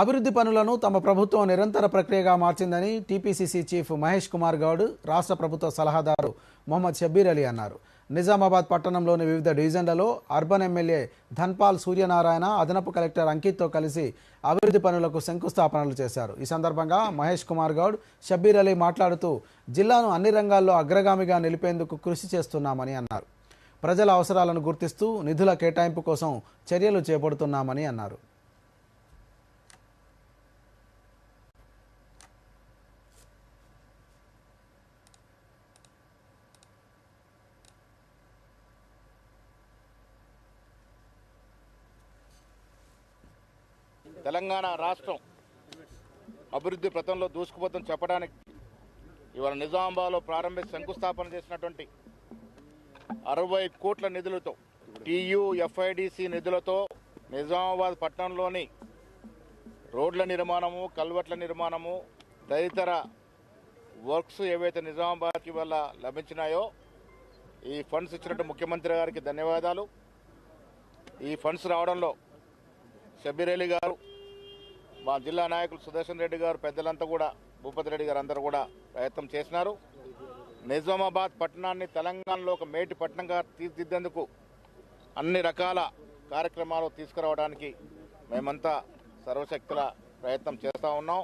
అభివృద్ధి పనులను తమ ప్రభుత్వం నిరంతర ప్రక్రియగా మార్చిందని టీపీసీసీ చీఫ్ మహేష్ కుమార్ గౌడ్ రాష్ట్ర ప్రభుత్వ సలహాదారు మొహమ్మద్ షబ్బీర్ అలీ అన్నారు. నిజామాబాద్ పట్టణంలోని వివిధ డివిజన్లలో అర్బన్ ఎమ్మెల్యే ధన్పాల్ సూర్యనారాయణ అదనపు కలెక్టర్ అంకిత్తో కలిసి అభివృద్ధి పనులకు శంకుస్థాపనలు చేశారు. ఈ సందర్భంగా మహేష్ కుమార్ గౌడ్ షబ్బీర్ అలీ మాట్లాడుతూ జిల్లాను అన్ని రంగాల్లో అగ్రగామిగా నిలిపేందుకు కృషి చేస్తున్నామని అన్నారు. ప్రజల అవసరాలను గుర్తిస్తూ నిధుల కేటాయింపు కోసం చర్యలు చేపడుతున్నామని అన్నారు. తెలంగాణ రాష్ట్రం అభివృద్ధి పథంలో దూసుకుపోతుందని చెప్పడానికి ఇవాళ నిజామాబాద్లో ప్రారంభించి శంకుస్థాపన చేసినటువంటి అరవై కోట్ల నిధులతో టీయు ఎఫ్ఐడిసి నిధులతో నిజామాబాద్ పట్టణంలోని రోడ్ల నిర్మాణము కల్వర్ట్ల నిర్మాణము తదితర వర్క్స్ ఏవైతే నిజామాబాద్కి వల్ల లభించినాయో ఈ ఫండ్స్ ఇచ్చినట్టు ముఖ్యమంత్రి గారికి ధన్యవాదాలు. ఈ ఫండ్స్ రావడంలో షబీర్ అలీ గారు మా జిల్లా నాయకులు సుదర్శన్ రెడ్డి గారు పెద్దలంతా కూడా భూపతి రెడ్డి గారు అందరూ కూడా ప్రయత్నం చేసినారు. నిజామాబాద్ పట్టణాన్ని తెలంగాణలో ఒక మేటి పట్టణంగా తీర్చిదిద్దేందుకు అన్ని రకాల కార్యక్రమాలు తీసుకురావడానికి మేమంతా సర్వశక్తుల ప్రయత్నం చేస్తూ ఉన్నాం.